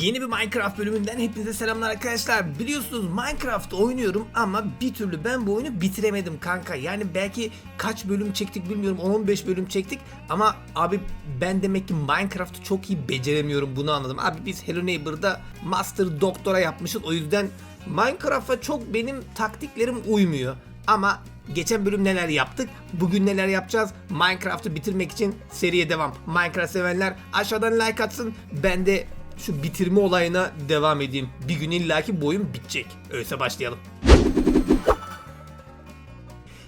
Yeni bir Minecraft bölümünden hepinize selamlar arkadaşlar. Biliyorsunuz Minecraft oynuyorum ama bir türlü ben bu oyunu bitiremedim kanka. Yani belki kaç bölüm çektik bilmiyorum 10-15 bölüm çektik ama abi ben demek ki Minecraft'ı çok iyi beceremiyorum bunu anladım. Abi biz Hello Neighbor'da Master Doktora yapmışız o yüzden Minecraft'a çok benim taktiklerim uymuyor. Ama geçen bölüm neler yaptık? Bugün neler yapacağız? Minecraft'ı bitirmek için seriye devam. Minecraft sevenler aşağıdan like atsın. Ben de şu bitirme olayına devam edeyim. Bir gün illaki bu oyun bitecek. Öyleyse başlayalım.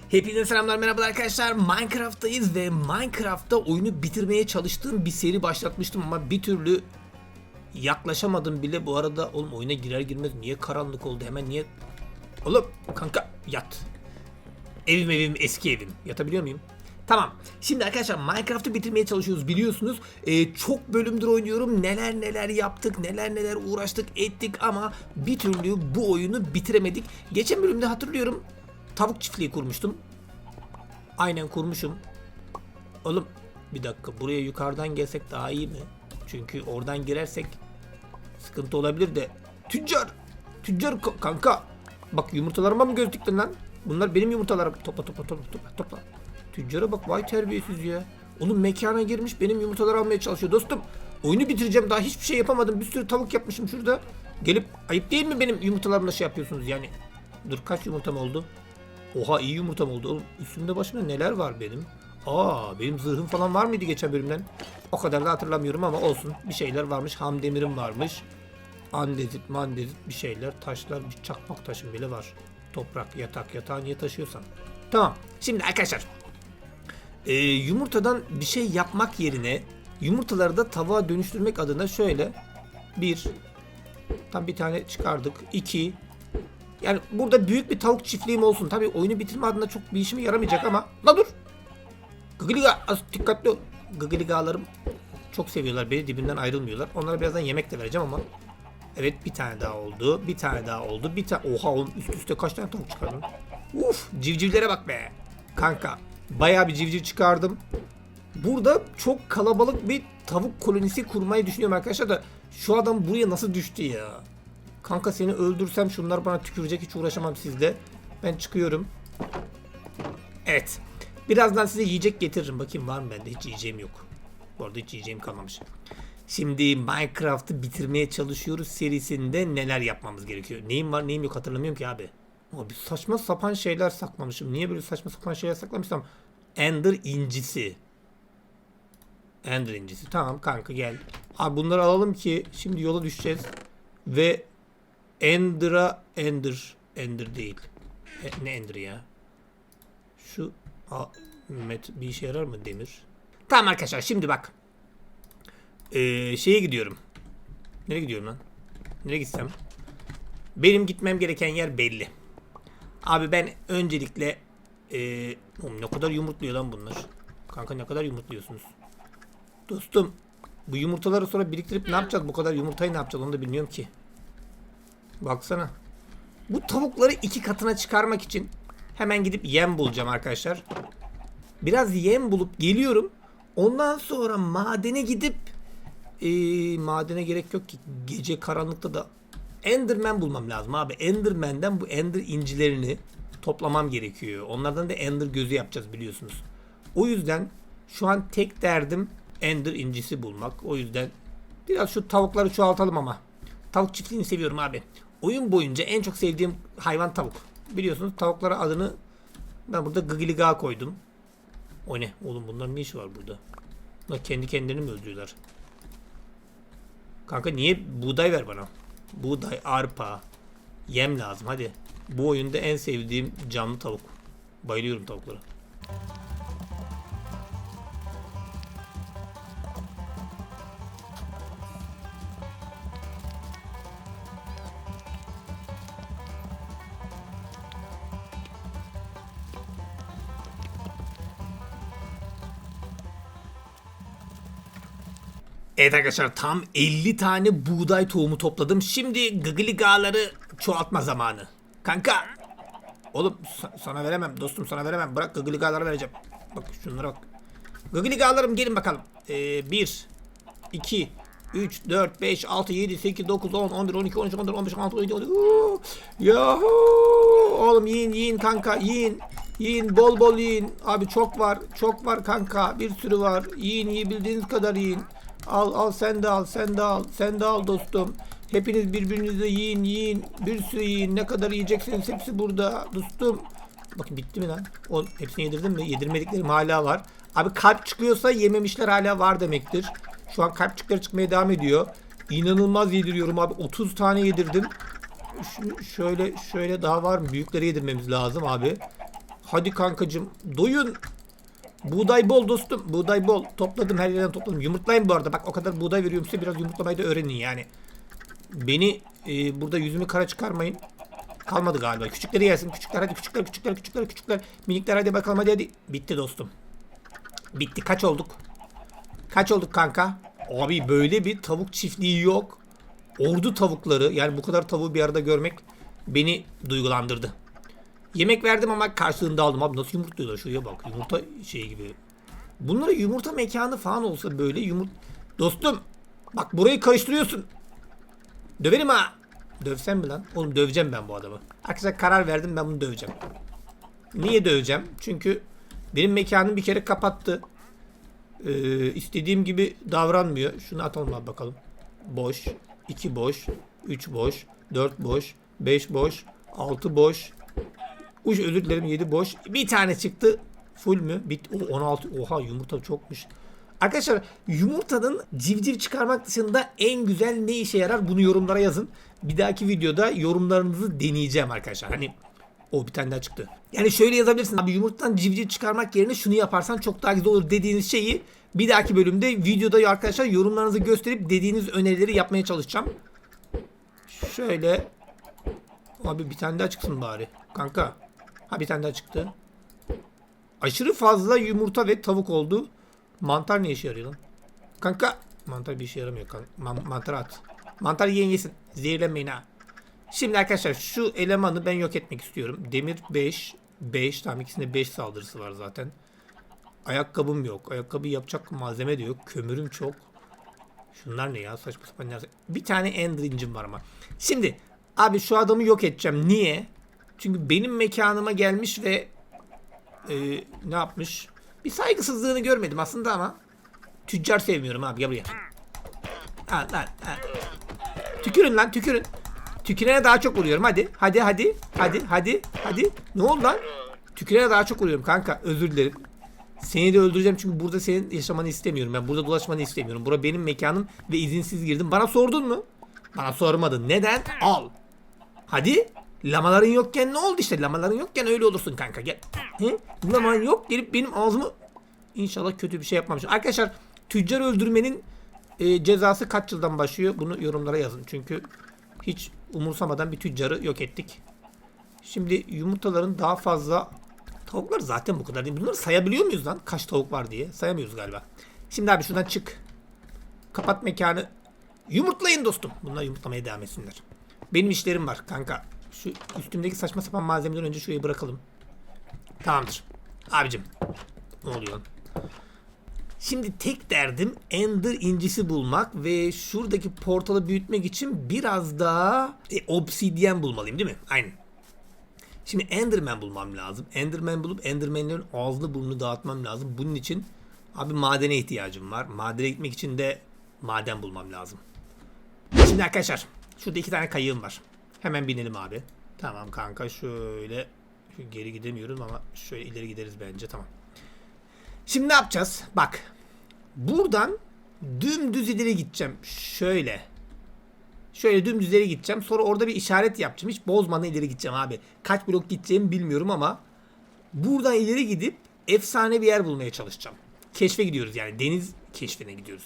Hepinize selamlar merhabalar arkadaşlar. Minecraft'tayız ve Minecraft'ta oyunu bitirmeye çalıştığım bir seri başlatmıştım ama bir türlü yaklaşamadım bile. Bu arada oğlum oyuna girer girmez niye karanlık oldu hemen niye... Oğlum kanka yat. Evim evim eski evim. Yatabiliyor muyum? Tamam. Şimdi arkadaşlar Minecraft'ı bitirmeye çalışıyoruz biliyorsunuz. Ee, çok bölümdür oynuyorum. Neler neler yaptık, neler neler uğraştık, ettik ama bir türlü bu oyunu bitiremedik. Geçen bölümde hatırlıyorum tavuk çiftliği kurmuştum. Aynen kurmuşum. Oğlum bir dakika buraya yukarıdan gelsek daha iyi mi? Çünkü oradan girersek sıkıntı olabilir de. Tüccar! Tüccar ka- kanka! Bak yumurtalarıma mı göz diktin lan? Bunlar benim yumurtalarım. Topla topla topla topla topla. Tüccara bak vay terbiyesiz ya. Oğlum mekana girmiş benim yumurtaları almaya çalışıyor dostum. Oyunu bitireceğim daha hiçbir şey yapamadım. Bir sürü tavuk yapmışım şurada. Gelip ayıp değil mi benim yumurtalarımla şey yapıyorsunuz yani? Dur kaç yumurtam oldu? Oha iyi yumurtam oldu. Oğlum üstümde başımda neler var benim? Aa benim zırhım falan var mıydı geçen bölümden? O kadar da hatırlamıyorum ama olsun. Bir şeyler varmış. Ham demirim varmış. Andezit, mandezit bir şeyler. Taşlar, bir çakmak taşım bile var. Toprak, yatak, yatağı niye taşıyorsan. Tamam. Şimdi arkadaşlar. Ee, yumurtadan bir şey yapmak yerine yumurtaları da tavuğa dönüştürmek adına şöyle bir tam bir tane çıkardık. iki yani burada büyük bir tavuk çiftliğim olsun. Tabii oyunu bitirme adına çok bir işime yaramayacak ama. La dur. Gıgıliga az dikkatli ol. Çok seviyorlar beni dibinden ayrılmıyorlar. Onlara birazdan yemek de vereceğim ama. Evet bir tane daha oldu. Bir tane daha oldu. Bir tane. Oha oğlum üst üste kaç tane tavuk çıkardım. Uf civcivlere bak be. Kanka bayağı bir civciv çıkardım. Burada çok kalabalık bir tavuk kolonisi kurmayı düşünüyorum arkadaşlar da şu adam buraya nasıl düştü ya? Kanka seni öldürsem şunlar bana tükürecek hiç uğraşamam sizle. Ben çıkıyorum. Evet. Birazdan size yiyecek getiririm. Bakayım var mı bende? Hiç yiyeceğim yok. Bu arada hiç yiyeceğim kalmamış. Şimdi Minecraft'ı bitirmeye çalışıyoruz serisinde neler yapmamız gerekiyor? Neyim var neyim yok hatırlamıyorum ki abi. Abi saçma sapan şeyler saklamışım. Niye böyle saçma sapan şeyler saklamışsam? Ender incisi. Ender incisi. Tamam kanka gel. Abi bunları alalım ki şimdi yola düşeceğiz. Ve Ender'a Ender. Ender değil. E, ne Ender ya? Şu a, met, bir işe yarar mı demir? Tamam arkadaşlar şimdi bak. Ee, şeye gidiyorum. Nereye gidiyorum lan? Nereye gitsem? Benim gitmem gereken yer belli. Abi ben öncelikle ee, ne kadar yumurtluyor lan bunlar. Kanka ne kadar yumurtluyorsunuz? Dostum bu yumurtaları sonra biriktirip ne yapacağız? Bu kadar yumurtayı ne yapacağız onu da bilmiyorum ki. Baksana. Bu tavukları iki katına çıkarmak için hemen gidip yem bulacağım arkadaşlar. Biraz yem bulup geliyorum. Ondan sonra madene gidip ee, madene gerek yok ki gece karanlıkta da Enderman bulmam lazım abi. Enderman'den bu Ender incilerini toplamam gerekiyor. Onlardan da Ender gözü yapacağız biliyorsunuz. O yüzden şu an tek derdim Ender incisi bulmak. O yüzden biraz şu tavukları çoğaltalım ama. Tavuk çiftliğini seviyorum abi. Oyun boyunca en çok sevdiğim hayvan tavuk. Biliyorsunuz tavuklara adını ben burada Gıgiliga koydum. O ne? Oğlum bunların ne işi var burada? Bunlar kendi kendilerini mi öldürüyorlar? Kanka niye buğday ver bana? Buğday, arpa, yem lazım hadi. Bu oyunda en sevdiğim canlı tavuk. Bayılıyorum tavuklara. Evet arkadaşlar tam 50 tane buğday tohumu topladım. Şimdi gıgıligaları çoğaltma zamanı. Kanka. Oğlum sa- sana veremem dostum sana veremem. Bırak gıgıligaları vereceğim. Bak şunlara bak. Gıgıligalarım gelin bakalım. Ee, 1, 2, 3, 4, 5, 6, 7, 8, 9, 10, 11, 12, 13, 14, 15, 16, 17, 18. Uuu! Yahu! Oğlum yiyin yiyin kanka yiyin. Yiyin bol bol yiyin. Abi çok var. Çok var kanka. Bir sürü var. Yiyin yiyebildiğiniz kadar yiyin. Al al sen de al sen de al. Sen de al dostum. Hepiniz birbirinize yiyin yiyin. Bir sürü yiyin. Ne kadar yiyeceksiniz hepsi burada dostum. Bakın bitti mi lan? O, hepsini yedirdim mi? Yedirmediklerim hala var. Abi kalp çıkıyorsa yememişler hala var demektir. Şu an kalpçikleri çıkmaya devam ediyor. İnanılmaz yediriyorum abi. 30 tane yedirdim. Şu, şöyle şöyle daha var mı? Büyükleri yedirmemiz lazım abi. Hadi kankacım doyun. Buğday bol dostum. Buğday bol. Topladım her yerden topladım. Yumurtlayın bu arada. Bak o kadar buğday veriyorum size biraz yumurtlamayı da öğrenin yani. Beni e, burada yüzümü kara çıkarmayın. Kalmadı galiba. Küçükleri yersin. Küçükler hadi küçükler küçükler küçükler küçükler. Minikler hadi bakalım hadi hadi. Bitti dostum. Bitti. Kaç olduk? Kaç olduk kanka? Abi böyle bir tavuk çiftliği yok. Ordu tavukları yani bu kadar tavuğu bir arada görmek beni duygulandırdı. Yemek verdim ama karşılığında aldım. Abi nasıl yumurtluyorlar şuraya bak. Yumurta şey gibi. Bunlara yumurta mekanı falan olsa böyle yumurt... Dostum bak burayı karıştırıyorsun. Döverim ha. Dövsem mi lan? Oğlum döveceğim ben bu adamı. Arkadaşlar karar verdim ben bunu döveceğim. Niye döveceğim? Çünkü benim mekanım bir kere kapattı. Ee, istediğim gibi davranmıyor. Şunu atalım abi bakalım. Boş. 2 boş. 3 boş. 4 boş. 5 boş. 6 boş. Uç özür dilerim 7 boş. Bir tane çıktı. Full mü? Bit o 16. Oha yumurta çokmuş. Arkadaşlar yumurtanın civciv çıkarmak dışında en güzel ne işe yarar bunu yorumlara yazın. Bir dahaki videoda yorumlarınızı deneyeceğim arkadaşlar. Hani o bir tane daha çıktı. Yani şöyle yazabilirsin. Abi yumurtadan civciv çıkarmak yerine şunu yaparsan çok daha güzel olur dediğiniz şeyi bir dahaki bölümde videoda arkadaşlar yorumlarınızı gösterip dediğiniz önerileri yapmaya çalışacağım. Şöyle Abi bir tane daha çıksın bari. Kanka. Ha bir tane daha çıktı. Aşırı fazla yumurta ve tavuk oldu. Mantar ne işe yarıyor lan? Kanka. Mantar bir işe yaramıyor. Man mantar at. Mantar yiyen yesin. Zehirlenmeyin ha. Şimdi arkadaşlar şu elemanı ben yok etmek istiyorum. Demir 5. 5. Tamam ikisinde 5 saldırısı var zaten. Ayakkabım yok. Ayakkabı yapacak malzeme de yok. Kömürüm çok. Şunlar ne ya saçma sapan Bir tane ender incim var ama. Şimdi abi şu adamı yok edeceğim. Niye? Çünkü benim mekanıma gelmiş ve e, ne yapmış? Bir saygısızlığını görmedim aslında ama tüccar sevmiyorum abi gel buraya. Ha, lan, ha. Tükürün lan tükürün. Tükürene daha çok vuruyorum hadi. Hadi hadi. Hadi hadi. Hadi. Ne oldu lan? Tükürene daha çok vuruyorum kanka. Özür dilerim. Seni de öldüreceğim çünkü burada senin yaşamanı istemiyorum. Ben burada dolaşmanı istemiyorum. Bura benim mekanım ve izinsiz girdim. Bana sordun mu? Bana sormadın. Neden? Al. Hadi. Lamaların yokken ne oldu işte? Lamaların yokken öyle olursun kanka. Gel. He? Laman yok. Gelip benim ağzımı... İnşallah kötü bir şey yapmamış. Arkadaşlar tüccar öldürmenin e, cezası kaç yıldan başlıyor? Bunu yorumlara yazın. Çünkü hiç umursamadan bir tüccarı yok ettik. Şimdi yumurtaların daha fazla tavuklar zaten bu kadar değil. Bunları sayabiliyor muyuz lan? Kaç tavuk var diye. Sayamıyoruz galiba. Şimdi abi şuradan çık. Kapat mekanı. Yumurtlayın dostum. Bunlar yumurtlamaya devam etsinler. Benim işlerim var kanka. Şu üstümdeki saçma sapan malzemeden önce şurayı bırakalım. Tamamdır. Abicim. Ne oluyor? Şimdi tek derdim Ender incisi bulmak ve şuradaki portalı büyütmek için biraz daha e, obsidyen bulmalıyım değil mi? Aynen. Şimdi Enderman bulmam lazım. Enderman bulup Enderman'lerin ağzını burnunu dağıtmam lazım. Bunun için abi madene ihtiyacım var. Madene gitmek için de maden bulmam lazım. Şimdi arkadaşlar şurada iki tane kayığım var. Hemen binelim abi. Tamam kanka şöyle geri gidemiyorum ama şöyle ileri gideriz bence tamam. Şimdi ne yapacağız? Bak. Buradan dümdüz ileri gideceğim. Şöyle. Şöyle dümdüz ileri gideceğim. Sonra orada bir işaret yapacağım. Hiç bozmadan ileri gideceğim abi. Kaç blok gideceğimi bilmiyorum ama buradan ileri gidip efsane bir yer bulmaya çalışacağım. Keşfe gidiyoruz yani. Deniz keşfine gidiyoruz.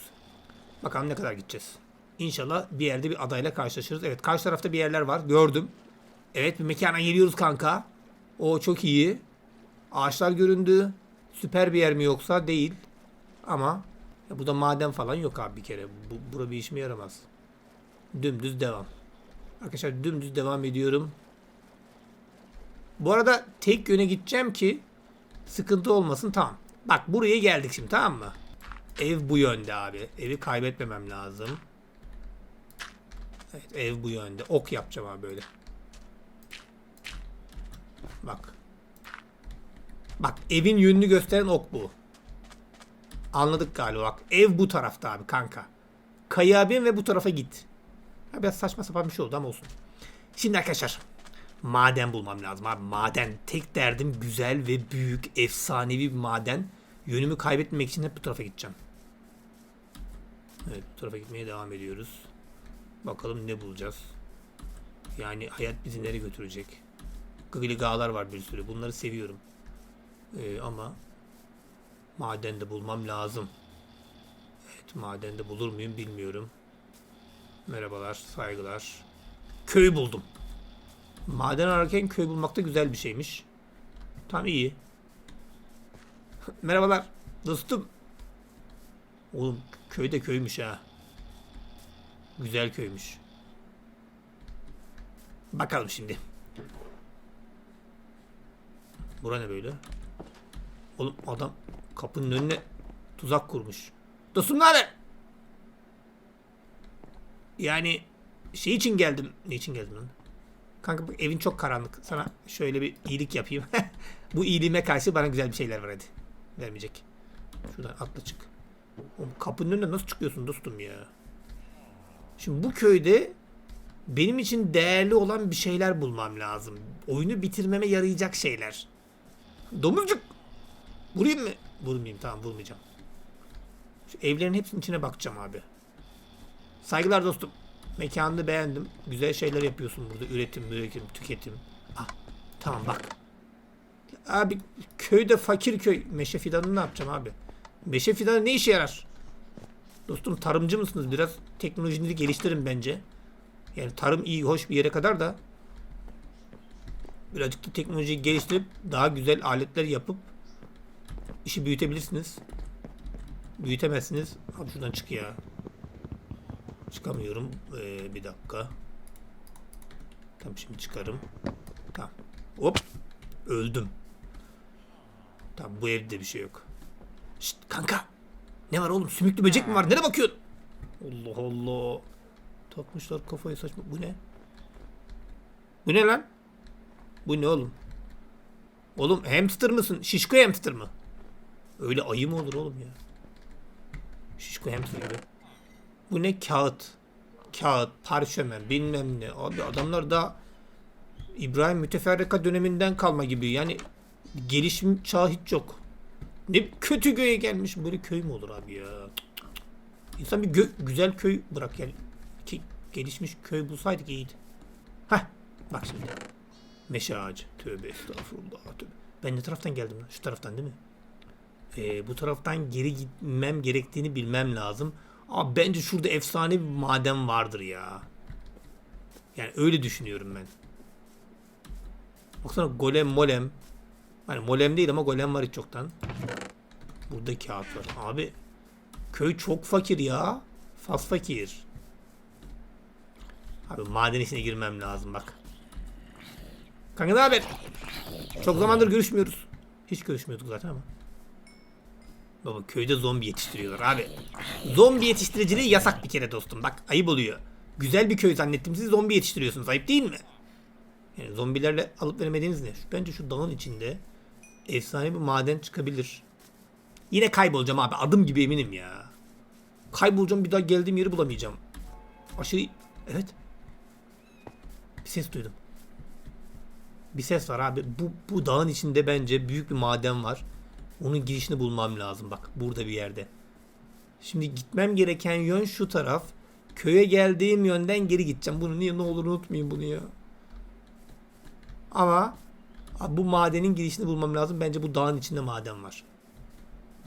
Bakalım ne kadar gideceğiz. İnşallah bir yerde bir adayla karşılaşırız. Evet karşı tarafta bir yerler var. Gördüm. Evet bir mekana geliyoruz kanka. O çok iyi. Ağaçlar göründü. Süper bir yer mi yoksa değil. Ama ya burada maden falan yok abi bir kere. Bu, bura bir işime yaramaz. Dümdüz devam. Arkadaşlar dümdüz devam ediyorum. Bu arada tek yöne gideceğim ki sıkıntı olmasın tamam. Bak buraya geldik şimdi tamam mı? Ev bu yönde abi. Evi kaybetmemem lazım. Evet ev bu yönde. Ok yapacağım abi böyle. Bak. Bak evin yönünü gösteren ok bu. Anladık galiba bak. Ev bu tarafta abi kanka. Kayığa bin ve bu tarafa git. Ha, biraz saçma sapan bir şey oldu ama olsun. Şimdi arkadaşlar maden bulmam lazım abi. Maden. Tek derdim güzel ve büyük, efsanevi bir maden. Yönümü kaybetmemek için hep bu tarafa gideceğim. Evet bu tarafa gitmeye devam ediyoruz. Bakalım ne bulacağız. Yani hayat bizi nereye götürecek? Gligalar var bir sürü. Bunları seviyorum. Ee, ama madende bulmam lazım. Evet madende bulur muyum bilmiyorum. Merhabalar, saygılar. Köy buldum. Maden ararken köy bulmak da güzel bir şeymiş. Tam iyi. Merhabalar dostum. Oğlum köy de köymüş ha. Güzel köymüş. Bakalım şimdi. Bura ne böyle? Oğlum adam kapının önüne tuzak kurmuş. Haber? Yani şey için geldim. Ne için geldim lan? Kanka bak evin çok karanlık. Sana şöyle bir iyilik yapayım. Bu iyiliğime karşı bana güzel bir şeyler ver hadi. Vermeyecek. Şuradan atla çık. Oğlum kapının önüne nasıl çıkıyorsun dostum ya? Şimdi bu köyde benim için değerli olan bir şeyler bulmam lazım. Oyunu bitirmeme yarayacak şeyler. Domuzcuk. Vurayım mı? Vurmayayım tamam vurmayacağım. Şu evlerin hepsinin içine bakacağım abi. Saygılar dostum. Mekanını beğendim. Güzel şeyler yapıyorsun burada. Üretim, üretim, tüketim. Ah, tamam bak. Abi köyde fakir köy. Meşe fidanını ne yapacağım abi? Meşe fidanı ne işe yarar? Dostum tarımcı mısınız? Biraz teknolojinizi geliştirin bence. Yani tarım iyi, hoş bir yere kadar da birazcık da teknolojiyi geliştirip daha güzel aletler yapıp işi büyütebilirsiniz. Büyütemezsiniz. Abi şuradan çık ya. Çıkamıyorum. Ee, bir dakika. Tamam şimdi çıkarım. Tamam. Hop. Öldüm. Tamam bu evde bir şey yok. Şşt kanka. Ne var oğlum? Sümüklü böcek mi var? Nereye bakıyorsun? Allah Allah. Takmışlar kafayı saçma. Bu ne? Bu ne lan? Bu ne oğlum? Oğlum hamster mısın? Şişko hamster mı? Öyle ayı mı olur oğlum ya? Şişko hamster gibi. Bu ne kağıt? Kağıt, parşömen, bilmem ne. Abi adamlar da İbrahim Müteferrika döneminden kalma gibi. Yani gelişim çağı hiç yok. Ne kötü köye gelmiş. Böyle köy mü olur abi ya? İnsan bir gö- güzel köy bırak yani. Ki gelişmiş köy bulsaydık iyiydi. Heh bak şimdi. Meşe ağacı. Tövbe estağfurullah. Tövbe. Ben ne taraftan geldim lan? Şu taraftan değil mi? Ee, bu taraftan geri gitmem gerektiğini bilmem lazım. Abi bence şurada efsane bir maden vardır ya. Yani öyle düşünüyorum ben. Baksana golem molem. Hani molem değil ama golem var hiç çoktan. Burada kağıt var. Abi köy çok fakir ya. Fas fakir. Abi maden işine girmem lazım bak. Kanka ne haber? Çok zamandır görüşmüyoruz. Hiç görüşmüyorduk zaten ama. Baba köyde zombi yetiştiriyorlar abi. Zombi yetiştiriciliği yasak bir kere dostum. Bak ayıp oluyor. Güzel bir köy zannettim siz zombi yetiştiriyorsunuz. Ayıp değil mi? Yani zombilerle alıp veremediğiniz ne? Bence şu dağın içinde efsane bir maden çıkabilir. Yine kaybolacağım abi. Adım gibi eminim ya. Kaybolacağım bir daha geldiğim yeri bulamayacağım. Aşırı... Evet. Bir ses duydum. Bir ses var abi. Bu, bu dağın içinde bence büyük bir maden var. Onun girişini bulmam lazım. Bak burada bir yerde. Şimdi gitmem gereken yön şu taraf. Köye geldiğim yönden geri gideceğim. Bunu niye ne olur unutmayayım bunu ya. Ama abi bu madenin girişini bulmam lazım. Bence bu dağın içinde maden var.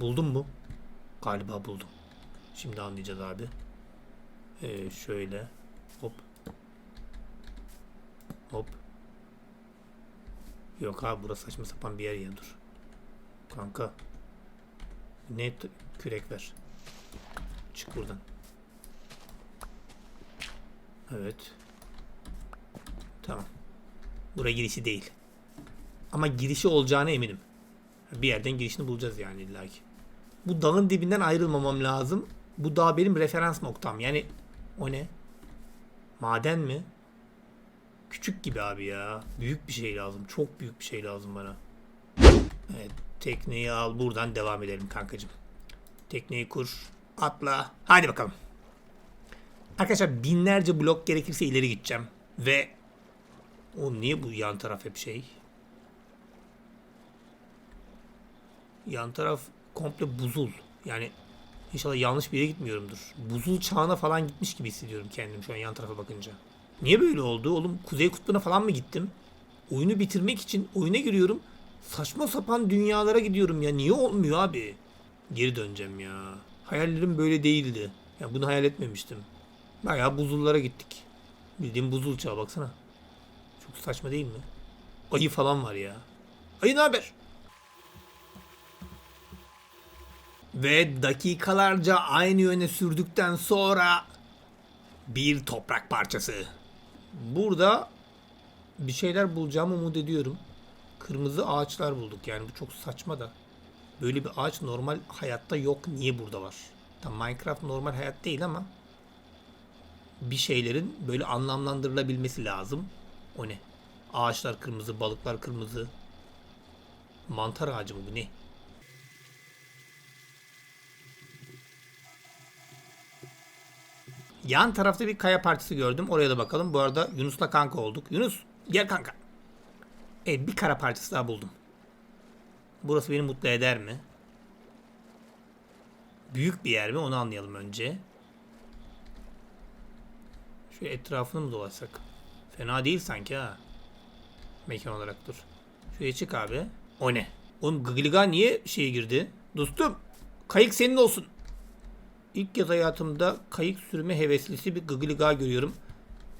Buldum mu? Galiba buldum. Şimdi anlayacağız abi. Ee, şöyle. Hop. Hop. Yok abi burası saçma sapan bir yer ya dur. Kanka. Ne kürek ver. Çık buradan. Evet. Tamam. Buraya girişi değil. Ama girişi olacağına eminim. Bir yerden girişini bulacağız yani illaki. Bu dağın dibinden ayrılmamam lazım. Bu dağ benim referans noktam. Yani o ne? Maden mi? Küçük gibi abi ya. Büyük bir şey lazım. Çok büyük bir şey lazım bana. Evet. Tekneyi al. Buradan devam edelim kankacığım. Tekneyi kur. Atla. Hadi bakalım. Arkadaşlar binlerce blok gerekirse ileri gideceğim. Ve o niye bu yan taraf hep şey? Yan taraf komple buzul. Yani inşallah yanlış bir yere gitmiyorumdur. Buzul çağına falan gitmiş gibi hissediyorum kendim şu an yan tarafa bakınca. Niye böyle oldu? Oğlum Kuzey Kutbu'na falan mı gittim? Oyunu bitirmek için oyuna giriyorum. Saçma sapan dünyalara gidiyorum ya. Niye olmuyor abi? Geri döneceğim ya. Hayallerim böyle değildi. Ya bunu hayal etmemiştim. Bayağı buzullara gittik. Bildiğim buzul çağı baksana. Çok saçma değil mi? Ayı falan var ya. Ayı ne haber? Ve dakikalarca aynı yöne sürdükten sonra bir toprak parçası. Burada bir şeyler bulacağımı umut ediyorum. Kırmızı ağaçlar bulduk yani bu çok saçma da. Böyle bir ağaç normal hayatta yok. Niye burada var? Tam Minecraft normal hayat değil ama bir şeylerin böyle anlamlandırılabilmesi lazım. O ne? Ağaçlar kırmızı, balıklar kırmızı. Mantar ağacı mı bu ne? Yan tarafta bir kaya parçası gördüm. Oraya da bakalım. Bu arada Yunus'la kanka olduk. Yunus gel kanka. Evet bir kara parçası daha buldum. Burası beni mutlu eder mi? Büyük bir yer mi? Onu anlayalım önce. Şöyle etrafını mı dolaşsak? Fena değil sanki ha. Mekan olarak dur. Şuraya çık abi. O ne? Oğlum Gıgliga niye şeye girdi? Dostum kayık senin olsun. İlk kez hayatımda kayık sürme heveslisi bir Gıgliga görüyorum.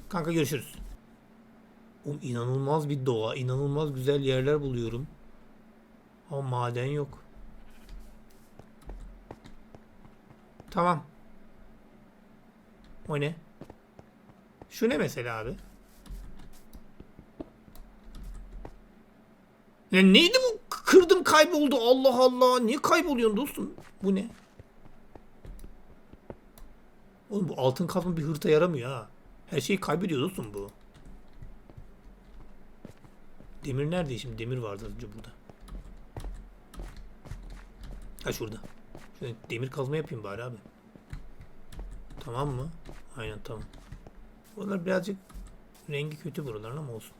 Kanka görüşürüz. Oğlum inanılmaz bir doğa, inanılmaz güzel yerler buluyorum. Ama maden yok. Tamam. O ne? Şu ne mesela abi? Ya neydi bu? Kırdım kayboldu. Allah Allah. Niye kayboluyorsun dostum? Bu ne? Oğlum bu altın kazma bir hırta yaramıyor ha. Her şeyi kaybediyor dostum bu. Demir nerede şimdi? Demir vardı önce burada. Ha şurada. Şöyle demir kazma yapayım bari abi. Tamam mı? Aynen tamam. Buralar birazcık rengi kötü buraların ama olsun.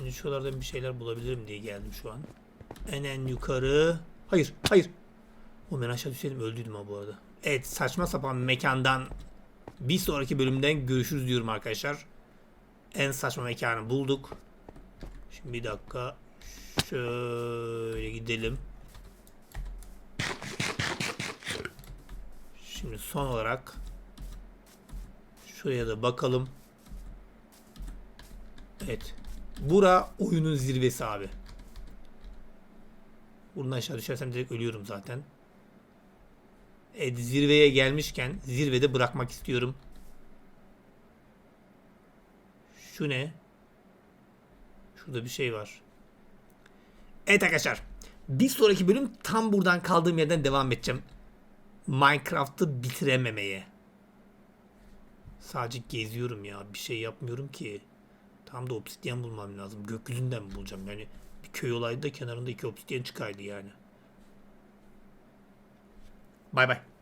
Önce şuralardan bir şeyler bulabilirim diye geldim şu an. En en yukarı. Hayır, hayır. O ben aşağı düşseydim öldüydüm ha bu arada. Evet saçma sapan mekandan bir sonraki bölümden görüşürüz diyorum arkadaşlar. En saçma mekanı bulduk. Şimdi bir dakika. Şöyle gidelim. Şimdi son olarak şuraya da bakalım. Evet. Bura oyunun zirvesi abi. Buradan aşağı düşersem direkt ölüyorum zaten. Evet zirveye gelmişken zirvede bırakmak istiyorum. Şu ne? Şurada bir şey var. Evet arkadaşlar. Bir sonraki bölüm tam buradan kaldığım yerden devam edeceğim. Minecraft'ı bitirememeye. Sadece geziyorum ya. Bir şey yapmıyorum ki. Tam da obsidyen bulmam lazım. Gökyüzünden bulacağım? Yani bir köy olaydı da kenarında iki obsidyen çıkaydı yani. Bye bye.